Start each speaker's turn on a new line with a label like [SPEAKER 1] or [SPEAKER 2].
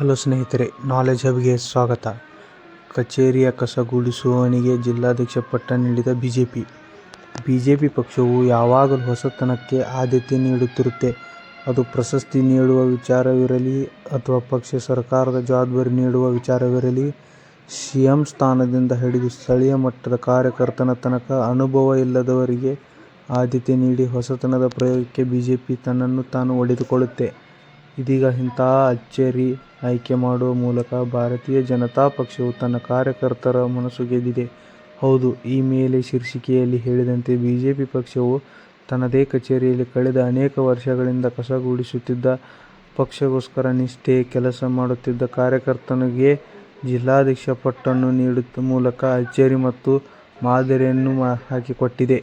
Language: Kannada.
[SPEAKER 1] ಹಲೋ ಸ್ನೇಹಿತರೆ, ನಾಲೆಜ್ ಹಬ್ಗೆ ಸ್ವಾಗತ ಕಚೇರಿಯ ಕಸ ಗುಡಿಸುವವನಿಗೆ ಜಿಲ್ಲಾಧ್ಯಕ್ಷ ಪಟ್ಟ ನೀಡಿದ ಬಿಜೆಪಿ ಬಿಜೆಪಿ ಪಕ್ಷವು ಯಾವಾಗಲೂ ಹೊಸತನಕ್ಕೆ ಆದ್ಯತೆ ನೀಡುತ್ತಿರುತ್ತೆ. ಅದು ಪ್ರಶಸ್ತಿ ನೀಡುವ ವಿಚಾರವಿರಲಿ ಅಥವಾ ಪಕ್ಷ ಸರ್ಕಾರದ ಜವಾಬ್ದಾರಿ ನೀಡುವ ವಿಚಾರವಿರಲಿ. ಸಿಎಂ ಸ್ಥಾನದಿಂದ ಹಿಡಿದು ಸ್ಥಳೀಯ ಮಟ್ಟದ ಕಾರ್ಯಕರ್ತನ ತನಕ ಅನುಭವ ಇಲ್ಲದವರಿಗೆ ಆದ್ಯತೆ ನೀಡಿ ಹೊಸತನದ ಪ್ರಯೋಗಕ್ಕೆ ಬಿಜೆಪಿ ತನ್ನನ್ನು ತಾನು ಹೊಡೆದುಕೊಳ್ಳುತ್ತೆ. ಇದೀಗ ಇಂತಹ ಅಚ್ಚರಿ ಆಯ್ಕೆ ಮಾಡುವ ಮೂಲಕ ಭಾರತೀಯ ಜನತಾ ಪಕ್ಷವು ತನ್ನ ಕಾರ್ಯಕರ್ತರ ಮನಸ್ಸು ಗೆದ್ದಿದೆ. ಹೌದು, ಈ ಮೇಲೆ ಶೀರ್ಷಿಕೆಯಲ್ಲಿ ಹೇಳಿದಂತೆ ಬಿಜೆಪಿ ಪಕ್ಷವು ತನ್ನದೇ ಕಚೇರಿಯಲ್ಲಿ ಕಳೆದ ಅನೇಕ ವರ್ಷಗಳಿಂದ ಕಸಗೂಡಿಸುತ್ತಿದ್ದ ಪಕ್ಷಗೋಸ್ಕರ ನಿಷ್ಠೆ, ಕೆಲಸ ಮಾಡುತ್ತಿದ್ದ ಕಾರ್ಯಕರ್ತನಿಗೆ ಜಿಲ್ಲಾಧ್ಯಕ್ಷ ಪಟ್ಟನ್ನು ನೀಡುತ್ತ ಮೂಲಕ ಅಚ್ಚರಿ ಮತ್ತು ಮಾದರಿಯನ್ನು ಹಾಕಿಕೊಟ್ಟಿದೆ.